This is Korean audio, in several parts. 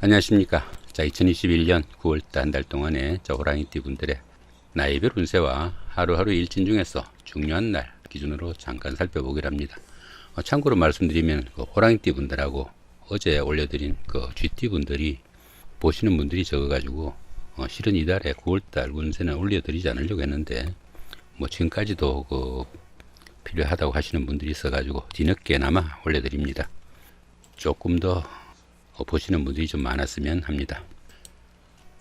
안녕하십니까. 자, 2021년 9월달 한 달 동안의 저 호랑이띠 분들의 나이별 운세와 하루하루 일진 중에서 중요한 날 기준으로 잠깐 살펴보기로 합니다. 어, 참고로 말씀드리면 그 호랑이띠 분들하고 어제 올려드린 그 쥐띠 분들이 보시는 분들이 적어가지고 어, 실은 이달에 9월달 운세는 올려드리지 않으려고 했는데 뭐 지금까지도 그 필요하다고 하시는 분들이 있어가지고 뒤늦게나마 올려드립니다. 조금 더 어, 보시는 분들이 좀 많았으면 합니다.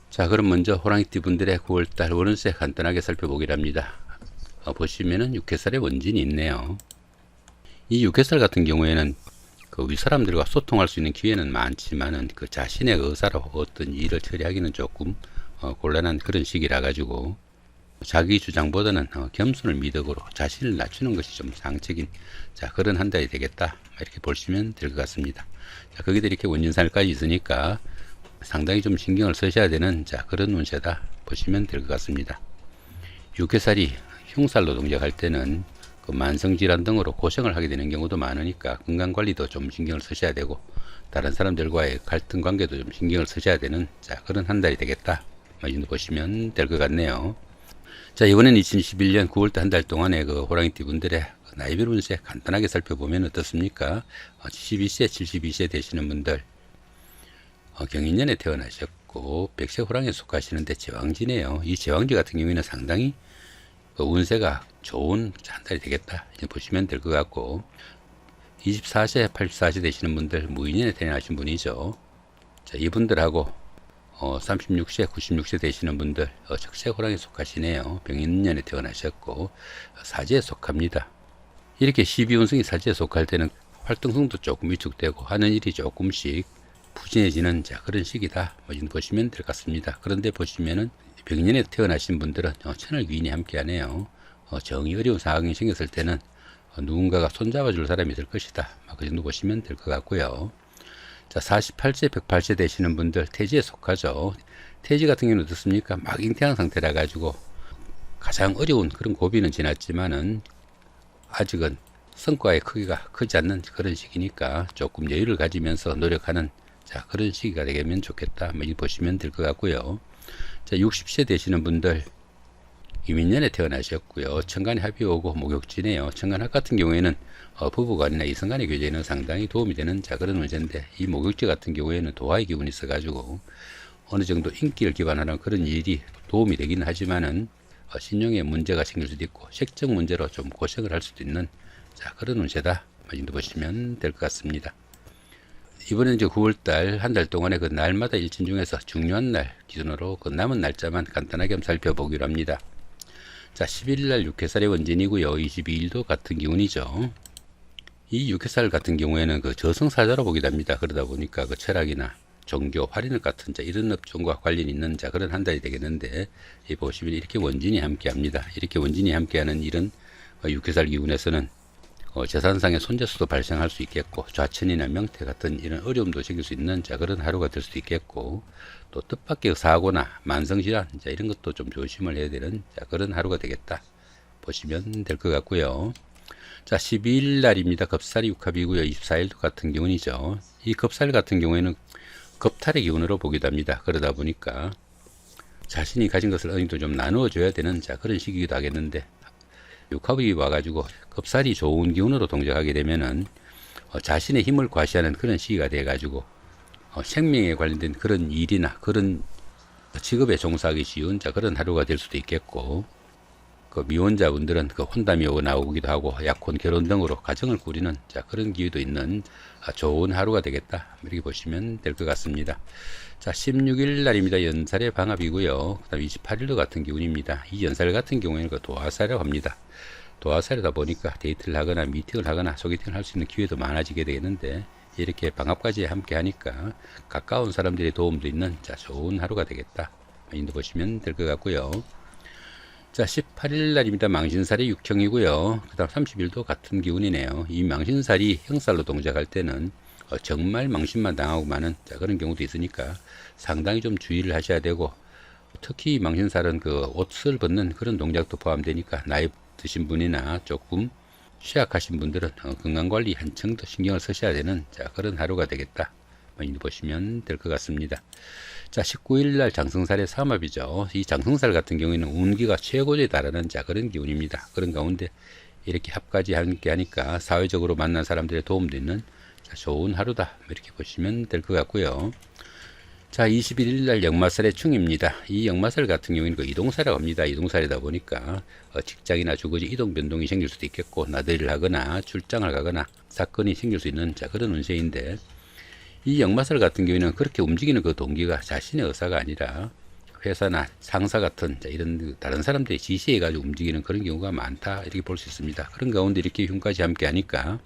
자, 그럼 먼저 호랑이띠 분들의 9월달 월운세 간단하게 살펴보기로 합니다. 어, 보시면은 육해살의 원진이 있네요. 이 육해살 같은 경우에는 그 윗사람들과 소통할 수 있는 기회는 많지만은 그 자신의 의사로 어떤 일을 처리하기는 조금 어, 곤란한 그런 시기라 가지고 자기 주장보다는 어, 겸손을 미덕으로 자신을 낮추는 것이 좀 상책인 자 그런 한 달이 되겠다 이렇게 보시면 될 것 같습니다. 자 거기다 이렇게 원진살까지 있으니까 상당히 좀 신경을 쓰셔야 되는 자 그런 운세다 보시면 될 것 같습니다. 육회살이 흉살로 동작할 때는 그 만성질환 등으로 고생을 하게 되는 경우도 많으니까 건강 관리도 좀 신경을 쓰셔야 되고 다른 사람들과의 갈등 관계도 좀 신경을 쓰셔야 되는 자 그런 한 달이 되겠다. 이 정도 보시면 될 것 같네요. 자, 이번엔 2021년 9월달 한 달 동안의 그 호랑이띠 분들의 그 나이별 운세 간단하게 살펴보면 어떻습니까? 어, 72세, 72세 되시는 분들, 어, 경인년에 태어나셨고, 백세 호랑이에 속하시는데 제왕지네요. 이 제왕지 같은 경우에는 상당히 그 운세가 좋은 한 달이 되겠다. 이제 보시면 될 것 같고, 24세, 84세 되시는 분들, 무인년에 태어나신 분이죠. 자, 이분들하고 어, 36세, 96세 되시는 분들 어, 적세 호랑이 속하시네요. 병인년에 태어나셨고 어, 사지에 속합니다. 이렇게 12운성이 사지에 속할 때는 활동성도 조금 위축되고 하는 일이 조금씩 부진해지는 자 그런 시기다. 뭐 보시면 될 것 같습니다. 그런데 보시면은 병년에 태어나신 분들은 어, 천을 귀인이 함께 하네요. 어, 정이 어려운 상황이 생겼을 때는 어, 누군가가 손잡아 줄 사람이 될 것이다. 그 정도 보시면 될 것 같고요. 자, 48세, 108세 되시는 분들 태지에 속하죠. 태지 같은 경우는 어떻습니까? 막 잉태한 상태라 가지고 가장 어려운 그런 고비는 지났지만은 아직은 성과의 크기가 크지 않는 그런 시기니까 조금 여유를 가지면서 노력하는 자 그런 시기가 되면 좋겠다. 뭐 보시면 될 것 같고요. 자 60세 되시는 분들 이민년에 태어나셨고요. 천간에 합이 오고 목욕지네요. 천간합 같은 경우에는 어, 부부간이나 이성간의 교제에는 상당히 도움이 되는 자 그런 문제인데 이 목욕지 같은 경우에는 도화의 기운이 있어가지고 어느 정도 인기를 기반하는 그런 일이 도움이 되긴 하지만은 어, 신용에 문제가 생길 수도 있고 색적 문제로 좀 고생을 할 수도 있는 자 그런 운세다. 이 정도 보시면 될 것 같습니다. 이번에 이제 9월달 한 달 동안의 그 날마다 일진 중에서 중요한 날 기준으로 그 남은 날짜만 간단하게 한번 살펴보기로 합니다. 자, 11일 날 6회살의 원진이고요. 22일도 같은 기운이죠. 이 6회살 같은 경우에는 그 저승사자로 보기도 합니다. 그러다 보니까 그 철학이나 종교, 활인을 같은 자 이런 업종과 관련 있는 자 그런 한 달이 되겠는데 이 보시면 이렇게 원진이 함께 합니다. 이렇게 원진이 함께 하는 이런 6회살 기운에서는 어, 재산상의 손재수도 발생할 수 있겠고 좌천이나 명태 같은 이런 어려움도 생길 수 있는 자 그런 하루가 될 수도 있겠고 또 뜻밖의 사고나 만성질환 자 이런 것도 좀 조심을 해야 되는 자 그런 하루가 되겠다 보시면 될 것 같고요. 자 12일 날입니다. 급살이 6합이고요. 24일도 같은 경우이죠. 이 급살 같은 경우에는 급탈의 기운으로 보기도 합니다. 그러다 보니까 자신이 가진 것을 어느 정도 좀 나누어 줘야 되는 자 그런 시기기도 하겠는데 육합이 와가지고 급살이 좋은 기운으로 동작하게 되면은 어, 자신의 힘을 과시하는 그런 시기가 돼가지고 어, 생명에 관련된 그런 일이나 그런 직업에 종사하기 쉬운 자 그런 하루가 될 수도 있겠고 그 미혼자분들은 그 혼담이 나오기도 하고 약혼 결혼 등으로 가정을 꾸리는 자 그런 기회도 있는 아, 좋은 하루가 되겠다 이렇게 보시면 될 것 같습니다. 자 16일 날입니다. 연살의 방합이고요. 그 다음 28일도 같은 기운입니다. 이 연살 같은 경우에는 그 도화살이라고 합니다. 도화살이다 보니까 데이트를 하거나 미팅을 하거나 소개팅을 할 수 있는 기회도 많아지게 되겠는데 이렇게 방합까지 함께 하니까 가까운 사람들의 도움도 있는 자 좋은 하루가 되겠다. 인도 보시면 될 것 같고요. 자 18일 날입니다. 망신살이 6형이고요. 그 다음 30일도 같은 기운이네요. 이 망신살이 형살로 동작할 때는 어, 정말 망신만 당하고 마는 자, 그런 경우도 있으니까 상당히 좀 주의를 하셔야 되고 특히 망신살은 그 옷을 벗는 그런 동작도 포함되니까 나이 드신 분이나 조금 취약하신 분들은 어, 건강관리 한층 더 신경을 쓰셔야 되는 자, 그런 하루가 되겠다. 많이 보시면 될 것 같습니다. 자, 19일 날 장성살의 삼합이죠. 이 장성살 같은 경우에는 운기가 최고조에 달하는 자 그런 기운입니다. 그런 가운데 이렇게 합까지 함께 하니까 사회적으로 만난 사람들의 도움도 있는 자, 좋은 하루다. 이렇게 보시면 될 것 같고요. 자, 21일 날 역마살의 충입니다. 이 역마살 같은 경우에는 그 이동사라고 합니다. 이동살이다 보니까 어, 직장이나 주거지 이동 변동이 생길 수도 있겠고 나들이를 하거나 출장을 가거나 사건이 생길 수 있는 자 그런 운세인데 이 역마살 같은 경우에는 그렇게 움직이는 그 동기가 자신의 의사가 아니라 회사나 상사 같은 자, 이런 그 다른 사람들의 지시해 가지고 움직이는 그런 경우가 많다 이렇게 볼 수 있습니다. 그런 가운데 이렇게 흉까지 함께 하니까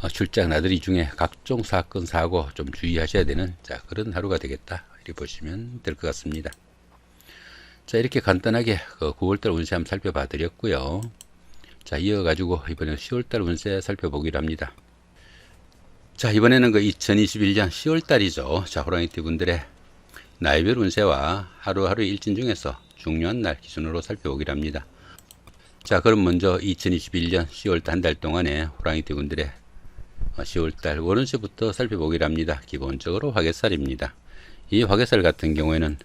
어, 출장 나들이 중에 각종 사건 사고 좀 주의하셔야 되는 자 그런 하루가 되겠다 이렇게 보시면 될 것 같습니다. 자 이렇게 간단하게 그 9월달 운세 한번 살펴봐 드렸고요. 자 이어가지고 이번에 10월달 운세 살펴보기로 합니다. 자 이번에는 그 2021년 10월 달이죠. 자 호랑이띠 분들의 나이별 운세와 하루하루 일진 중에서 중요한 날 기준으로 살펴보기로 합니다. 자 그럼 먼저 2021년 10월달 한달 동안의 호랑이띠 분들의 10월달 월운세부터 살펴보기로 합니다. 기본적으로 화개살입니다. 이 화개살 같은 경우에는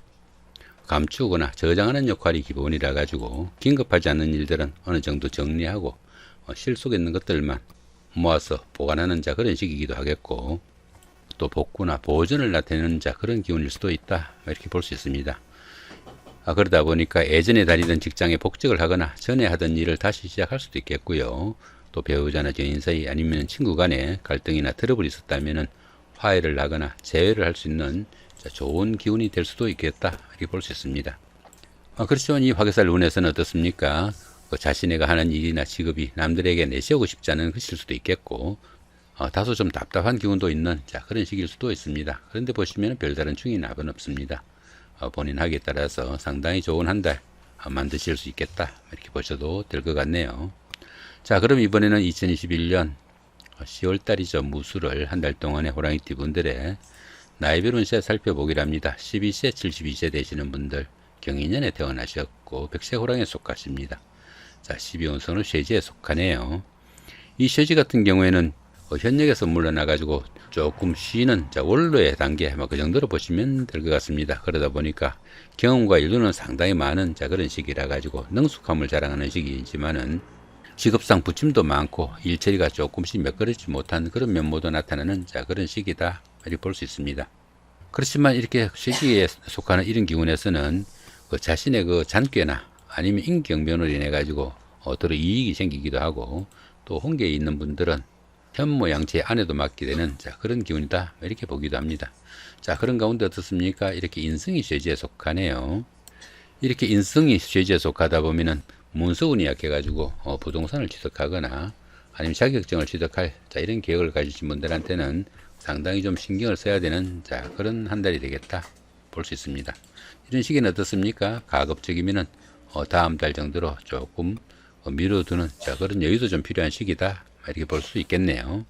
감추거나 저장하는 역할이 기본이라 가지고 긴급하지 않는 일들은 어느 정도 정리하고 어, 실속에 있는 것들만 모아서 보관하는 자 그런 시기이기도 하겠고 또 복구나 보존을 나타내는 자 그런 기운일 수도 있다 이렇게 볼 수 있습니다. 아, 그러다 보니까 예전에 다니던 직장에 복직을 하거나 전에 하던 일을 다시 시작할 수도 있겠고요. 또 배우자나 지인 사이 아니면 친구 간에 갈등이나 트러블이 있었다면은 화해를 하거나 재회를 할 수 있는 자, 좋은 기운이 될 수도 있겠다 이렇게 볼 수 있습니다. 아, 그렇지만 이 화개살 운에서는 어떻습니까? 그 자신애가 하는 일이나 직업이 남들에게 내세우고 싶지 않은 것일 수도 있겠고 어, 다소 좀 답답한 기운도 있는 자 그런 시기일 수도 있습니다. 그런데 보시면 별다른 충이 나은 없습니다. 어, 본인 하기에 따라서 상당히 좋은 한달 어, 만드실 수 있겠다 이렇게 보셔도 될 것 같네요. 자 그럼 이번에는 2021년 10월 달이죠 무수를 한달 동안의 호랑이띠 분들의 나이별 운세 살펴보기로 합니다. 12세 72세 되시는 분들 경인년에 태어나셨고 백세 호랑이에 속하십니다. 자 12운성은 쇠지에 속하네요. 이 쇠지 같은 경우에는 어, 현역에서 물러나 가지고 조금 쉬는 자 원로의 단계 뭐그 정도로 보시면 될 것 같습니다. 그러다 보니까 경험과 일도는 상당히 많은 자 그런 시기라 가지고 능숙함을 자랑하는 시기이지만은 직업상 부침도 많고 일처리가 조금씩 매끄럽지 못한 그런 면모도 나타나는 자 그런 시기다 이렇게 볼 수 있습니다. 그렇지만 이렇게 시기에 속하는 이런 기운에서는 그 자신의 그 잔꾀나 아니면 인경변으로 인해 가지고 어떠로 이익이 생기기도 하고 또 홍계에 있는 분들은 현모양체 안에도 맡게 되는 자 그런 기운이다 이렇게 보기도 합니다. 자 그런 가운데 어떻습니까? 이렇게 인성이 쇠지에 속하네요. 이렇게 인성이 쇠지에 속하다 보면은 문서운이 약해가지고 어, 부동산을 취득하거나 아니면 자격증을 취득할 자 이런 계획을 가지신 분들한테는 상당히 좀 신경을 써야 되는 자 그런 한 달이 되겠다 볼 수 있습니다. 이런 시기는 어떻습니까? 가급적이면은 어, 다음 달 정도로 조금 어, 미뤄두는 자 그런 여유도 좀 필요한 시기다 이렇게 볼 수 있겠네요.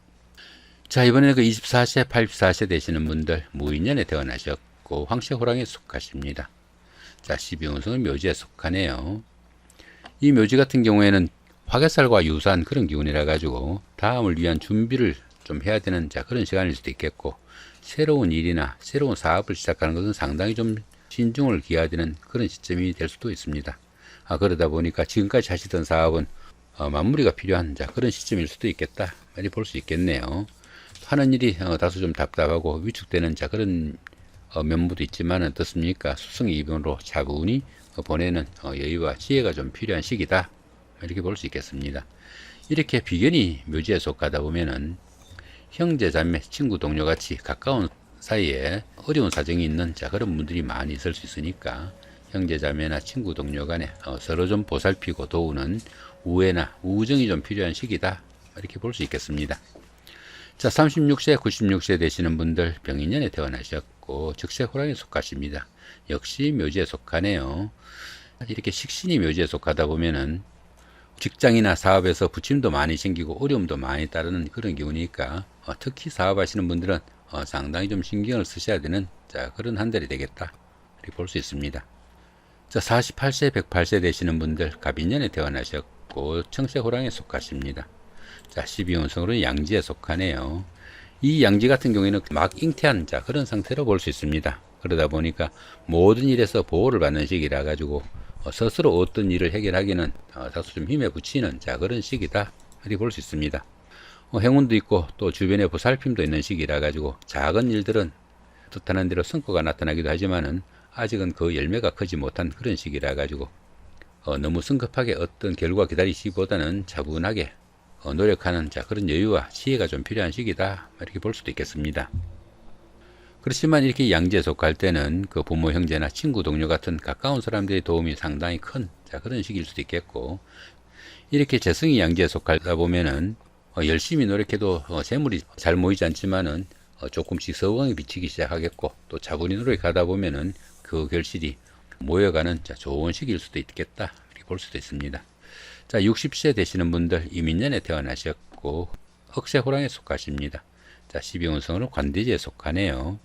자 이번에는 그 24세, 84세 되시는 분들 무인년에 태어나셨고 황새 호랑이에 속하십니다. 자 12운성은 묘지에 속하네요. 이 묘지 같은 경우에는 화개살과 유사한 그런 기운이라 가지고 다음을 위한 준비를 좀 해야 되는 자 그런 시간일 수도 있겠고 새로운 일이나 새로운 사업을 시작하는 것은 상당히 좀 신중을 기해야 되는 그런 시점이 될 수도 있습니다. 아 그러다 보니까 지금까지 하시던 사업은 어, 마무리가 필요한 자 그런 시점일 수도 있겠다 이렇게 볼수 있겠네요. 하는 일이 어, 다소 좀 답답하고 위축되는 자 그런 어, 면모도 있지만 어떻습니까? 수승의 이변으로 차분히 어, 보내는 어, 여유와 지혜가 좀 필요한 시기다 이렇게 볼 수 있겠습니다. 이렇게 비견이 묘지에 속하다 보면은 형제 자매 친구 동료 같이 가까운 사이에 어려운 사정이 있는 자 그런 분들이 많이 있을 수 있으니까 형제 자매나 친구 동료 간에 어, 서로 좀 보살피고 도우는 우애나 우정이 좀 필요한 시기다 이렇게 볼 수 있겠습니다. 자 36세 96세 되시는 분들 병인년에 태어나셨고 즉세 호랑이에 속하십니다. 역시 묘지에 속하네요. 이렇게 식신이 묘지에 속하다 보면은 직장이나 사업에서 부침도 많이 생기고 어려움도 많이 따르는 그런 기운이니까 어, 특히 사업하시는 분들은 어, 상당히 좀 신경을 쓰셔야 되는 자 그런 한 달이 되겠다 이렇게 볼 수 있습니다. 자 48세 108세 되시는 분들 갑인년에 태어나셨고 청세 호랑이에 속하십니다. 자 12운성으로 양지에 속하네요. 이 양지 같은 경우에는 막 잉태한 자 그런 상태로 볼 수 있습니다. 그러다 보니까 모든 일에서 보호를 받는 시기라 가지고 어, 스스로 어떤 일을 해결하기는 어, 다소 좀 힘에 부치는 자 그런 시기다 이렇게 볼 수 있습니다. 어, 행운도 있고 또 주변에 보살핌도 있는 시기라 가지고 작은 일들은 뜻하는 대로 성과가 나타나기도 하지만은 아직은 그 열매가 크지 못한 그런 시기라 가지고 어, 너무 성급하게 어떤 결과 기다리시기보다는 차분하게 어, 노력하는 자 그런 여유와 지혜가 좀 필요한 시기다 이렇게 볼 수도 있겠습니다. 그렇지만 이렇게 양지에 속할 때는 그 부모 형제나 친구 동료 같은 가까운 사람들의 도움이 상당히 큰 자 그런 시기일 수도 있겠고 이렇게 재성이 양지에 속하다 보면은 어, 열심히 노력해도 어, 재물이 잘 모이지 않지만은 어, 조금씩 서광이 비치기 시작하겠고 또 차분히 노력하다 보면은 그 결실이 모여가는 자, 좋은 시기일 수도 있겠다 이렇게 볼 수도 있습니다. 자 60세 되시는 분들 이민년에 태어나셨고 흑세 호랑에 속하십니다. 자 12운성으로 관대지에 속하네요.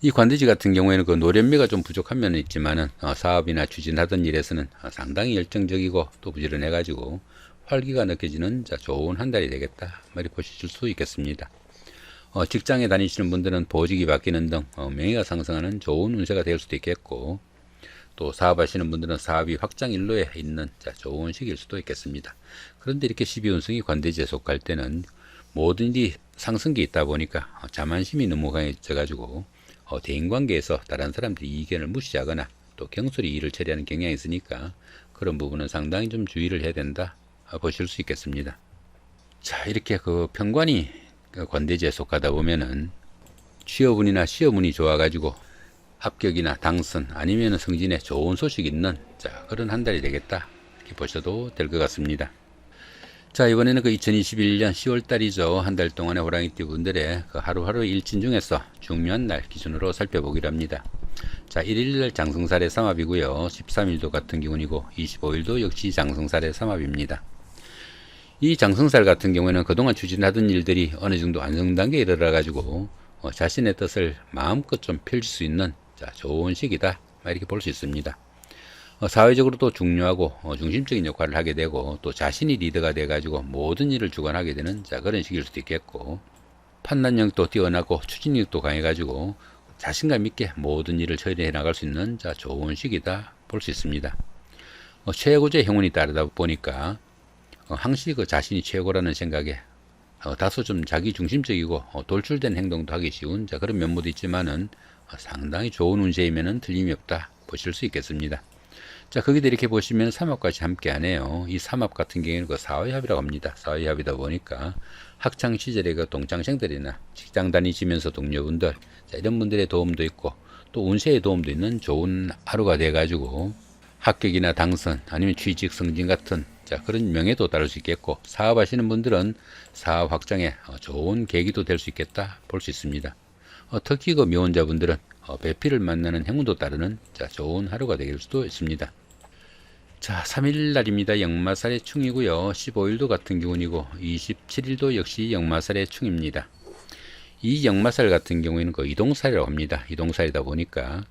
이 관대지 같은 경우에는 그 노련미가 좀 부족한 면은 있지만은 어, 사업이나 추진하던 일에서는 어, 상당히 열정적이고 또 부지런해 가지고 활기가 느껴지는 자 좋은 한 달이 되겠다 말이 보실 수 있겠습니다. 어, 직장에 다니시는 분들은 보직이 바뀌는 등 어, 명예가 상승하는 좋은 운세가 될 수도 있겠고 또 사업하시는 분들은 사업이 확장 일로에 있는 자 좋은 시기일 수도 있겠습니다. 그런데 이렇게 12운성이 관대지에 속할 때는 일이 상승기 있다 보니까 어, 자만심이 너무 강해져 가지고 어, 대인관계에서 다른 사람들이 이견을 무시하거나 또 경솔히 일을 처리하는 경향이 있으니까 그런 부분은 상당히 좀 주의를 해야 된다 어, 보실 수 있겠습니다. 자 이렇게 그 평관이 그 관대지에 속하다 보면은 취업운이나 시험운이 좋아가지고 합격이나 당선 아니면 승진에 좋은 소식 있는 자 그런 한 달이 되겠다 이렇게 보셔도 될 것 같습니다. 자 이번에는 그 2021년 10월 달이죠 한 달 동안의 호랑이띠 분들의 그 하루하루 일진 중에서 중요한 날 기준으로 살펴보기로 합니다. 자 1일날 장성살의 삼합이고요 13일도 같은 기운이고 25일도 역시 장성살의 삼합입니다. 이 장성살 같은 경우에는 그동안 추진하던 일들이 어느 정도 안정 단계에 이르러 가지고 어, 자신의 뜻을 마음껏 좀 펼칠 수 있는 자, 좋은 시기다 이렇게 볼 수 있습니다. 어, 사회적으로도 중요하고 어, 중심적인 역할을 하게 되고 또 자신이 리더가 돼 가지고 모든 일을 주관하게 되는 자 그런 시기일 수도 있겠고 판단력도 뛰어나고 추진력도 강해 가지고 자신감 있게 모든 일을 처리해 나갈 수 있는 자 좋은 시기다 볼 수 있습니다. 어, 최고의 행운이 따르다 보니까 어, 항시 그 자신이 최고라는 생각에 어, 다소 좀 자기 중심적이고 어, 돌출된 행동도 하기 쉬운 자 그런 면모도 있지만은 어, 상당히 좋은 운세이면은 틀림이 없다 보실 수 있겠습니다. 자 거기다 이렇게 보시면 삼합까지 함께 하네요. 이 삼합 같은 경우에는 그 사회합이라고 합니다. 사회합이다 보니까 학창 시절에 그 동창생들이나 직장 다니시면서 동료분들 자, 이런 분들의 도움도 있고 또 운세의 도움도 있는 좋은 하루가 돼 가지고 합격이나 당선 아니면 취직 승진 같은 자 그런 명예도 따를 수 있겠고 사업하시는 분들은 사업 확장에 어, 좋은 계기도 될 수 있겠다 볼 수 있습니다. 어, 특히 그 미혼자분들은 어, 배필을 만나는 행운도 따르는 자 좋은 하루가 될 수도 있습니다. 자 3일 날입니다. 역마살의 충이고요. 15일도 같은 기운이고 27일도 역시 역마살의 충입니다. 이 역마살 같은 경우에는 그 이동살이라고 합니다. 이동살이다 보니까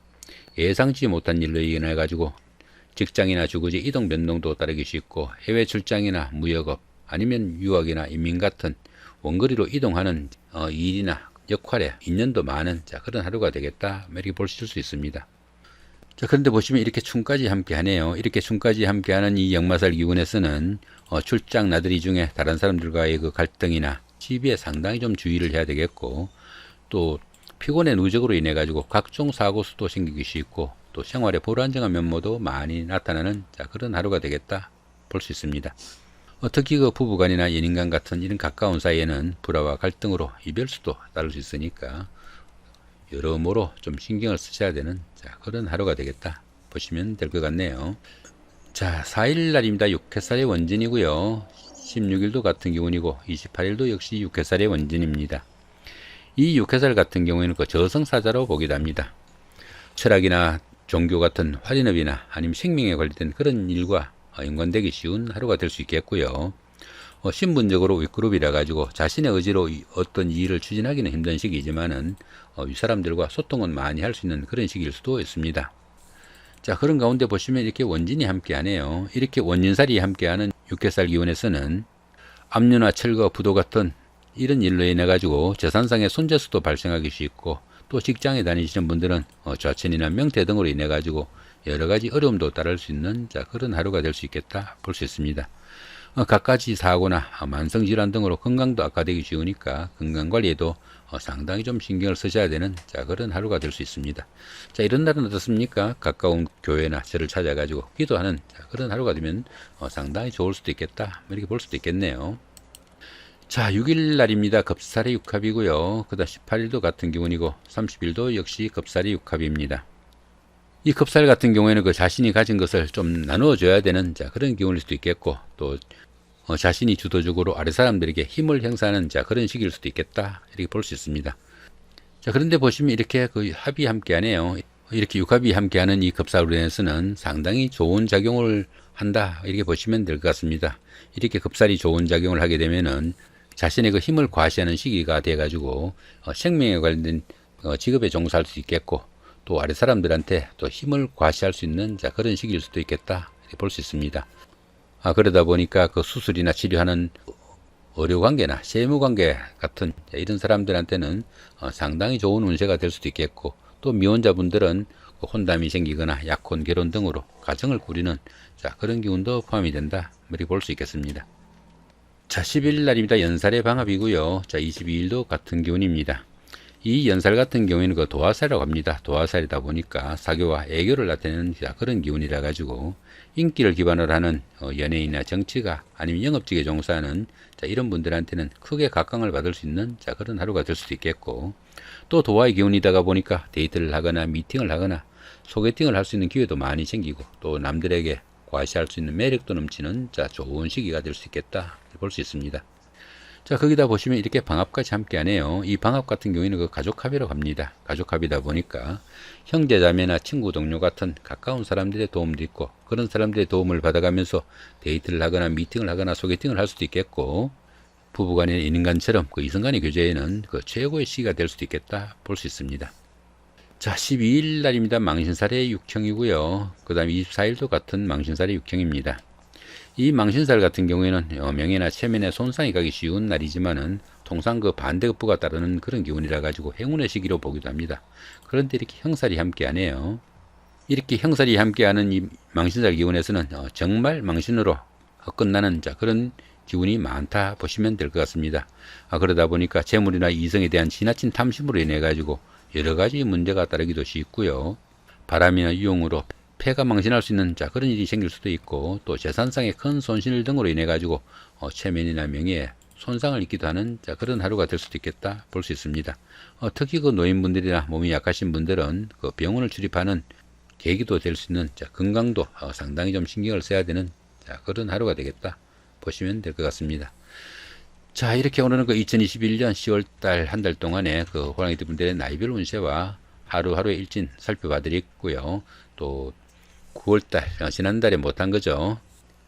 예상치 못한 일로 인해 가지고 직장이나 주거지 이동 변동도 따르기 쉽고 해외 출장이나 무역업 아니면 유학이나 이민 같은 원거리로 이동하는 어, 일이나 역할에 인연도 많은 자 그런 하루가 되겠다 이렇게 보실 수 있습니다. 자 그런데 보시면 이렇게 춤까지 함께 하네요. 이렇게 춤까지 함께 하는 이 역마살 기운에서는 어, 출장 나들이 중에 다른 사람들과의 그 갈등이나 시비에 상당히 좀 주의를 해야 되겠고 또 피곤의 누적으로 인해 가지고 각종 사고 수도 생기기 쉽고 또 생활에 불안정한 면모도 많이 나타나는 자, 그런 하루가 되겠다 볼 수 있습니다. 어, 특히 그 부부간이나 연인간 같은 이런 가까운 사이에는 불화와 갈등으로 이별수도 따를 수 있으니까 여러모로 좀 신경을 쓰셔야 되는 자, 그런 하루가 되겠다 보시면 될 것 같네요. 자, 4일 날입니다. 6회살의 원진이고요. 16일도 같은 기운이고 28일도 역시 6회살의 원진입니다. 이 6회살 같은 경우에는 그 저승사자로 보기도 합니다. 철학이나 종교 같은 활인업이나 아니면 생명에 관련된 그런 일과 연관되기 쉬운 하루가 될 수 있겠고요. 어, 신분적으로 윗그룹이라 가지고 자신의 의지로 어떤 일을 추진하기는 힘든 시기지만은 어, 윗사람들과 소통은 많이 할 수 있는 그런 시기일 수도 있습니다. 자 그런 가운데 보시면 이렇게 원진이 함께하네요. 이렇게 원진살이 함께하는 육개살 기운에서는 압류나 철거, 부도 같은 이런 일로 인해 가지고 재산상의 손재수도 발생하기 쉽고 또 직장에 다니시는 분들은 어, 좌천이나 명태 등으로 인해 가지고 여러 가지 어려움도 따를 수 있는 자 그런 하루가 될 수 있겠다 볼 수 있습니다. 어, 갖가지 사고나 만성 질환 등으로 건강도 악화되기 쉬우니까 건강 관리에도 어, 상당히 좀 신경을 쓰셔야 되는 자 그런 하루가 될 수 있습니다. 자 이런 날은 어떻습니까? 가까운 교회나 절을 찾아가지고 기도하는 자, 그런 하루가 되면 어, 상당히 좋을 수도 있겠다 이렇게 볼 수도 있겠네요. 자 6일 날입니다. 급살의 육합이고요. 그 다음 18일도 같은 기운이고 30일도 역시 급살의 육합입니다. 이 급살 같은 경우에는 그 자신이 가진 것을 좀 나누어 줘야 되는 자 그런 기운일 수도 있겠고 또 어, 자신이 주도적으로 아래 사람들에게 힘을 행사하는 자 그런 시기일 수도 있겠다 이렇게 볼 수 있습니다. 자 그런데 보시면 이렇게 그 합이 함께하네요. 이렇게 육합이 함께하는 이 인해서는 상당히 좋은 작용을 한다 이렇게 보시면 될 것 같습니다. 이렇게 급살이 좋은 작용을 하게 되면은 자신의 그 힘을 과시하는 시기가 돼가지고 어, 생명에 관련된 어, 직업에 종사할 수 있겠고 또 아래 사람들한테 또 힘을 과시할 수 있는 자 그런 시기일 수도 있겠다 이렇게 볼 수 있습니다. 아, 그러다 보니까 그 수술이나 치료하는 의료 관계나 세무 관계 같은 이런 사람들한테는 어, 상당히 좋은 운세가 될 수도 있겠고 또 미혼자분들은 그 혼담이 생기거나 약혼 결혼 등으로 가정을 꾸리는 자 그런 기운도 포함이 된다 이렇게 볼 수 있겠습니다. 자 10일 날입니다. 연살의 방합이고요. 자 22일도 같은 기운입니다. 이 연살 같은 경우에는 그 도화살이라고 합니다. 도화살이다 보니까 사교와 애교를 나타내는 그런 기운이라 가지고 인기를 기반으로 하는 어, 연예인이나 정치가 아니면 영업직에 종사하는 자, 이런 분들한테는 크게 각광을 받을 수 있는 자, 그런 하루가 될 수도 있겠고 또 도화의 기운이다가 보니까 데이트를 하거나 미팅을 하거나 소개팅을 할 수 있는 기회도 많이 생기고 또 남들에게 과시할 수 있는 매력도 넘치는 자, 좋은 시기가 될 수 있겠다 볼 수 있습니다. 자, 거기다 보시면 이렇게 방합까지 함께 하네요. 이 방합 같은 경우에는 그 가족합이라고 합니다. 가족합이다 보니까 형제 자매나 친구 동료 같은 가까운 사람들의 도움도 있고 그런 사람들의 도움을 받아가면서 데이트를 하거나 미팅을 하거나 소개팅을 할 수도 있겠고 부부간의 인간처럼 그 이성간의 교제에는 그 최고의 시기가 될 수도 있겠다 볼 수 있습니다. 자, 12일 날입니다. 망신살의 육형이고요. 그 다음 24일도 같은 망신살의 육형입니다. 이 망신살 같은 경우에는 어, 명예나 체면에 손상이 가기 쉬운 날이지만은 통상 그 반대급부가 따르는 그런 기운이라 가지고 행운의 시기로 보기도 합니다. 그런데 이렇게 형살이 함께하네요. 이렇게 형살이 함께하는 이 망신살 기운에서는 어, 정말 망신으로 끝나는 자 그런 기운이 많다 보시면 될 것 같습니다. 아, 그러다 보니까 재물이나 이성에 대한 지나친 탐심으로 인해 가지고 여러 가지 문제가 따르기도 쉽고요. 바람이나 유용으로 폐가 망신할 수 있는 자 그런 일이 생길 수도 있고 또 재산상의 큰 손실 등으로 인해 가지고 어, 체면이나 명예에 손상을 입기도 하는 자 그런 하루가 될 수도 있겠다 볼 수 있습니다. 어, 특히 그 노인분들이나 몸이 약하신 분들은 그 병원을 출입하는 계기도 될 수 있는 자 건강도 어, 상당히 좀 신경을 써야 되는 자 그런 하루가 되겠다 보시면 될 것 같습니다. 자 이렇게 오늘은 그 2021년 10월달 한 달 동안에 그 호랑이들 분들의 나이별 운세와 하루하루의 일진 살펴봐 드렸고요. 또 9월달, 어, 지난달에 못한 거죠.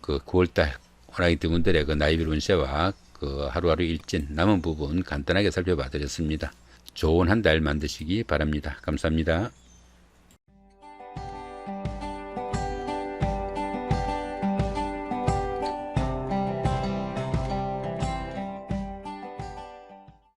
그 9월달 호랑이띠 분들의 그 나이별 운세와 그 하루하루 일진 남은 부분 간단하게 살펴봐 드렸습니다. 좋은 한 달 만드시기 바랍니다. 감사합니다.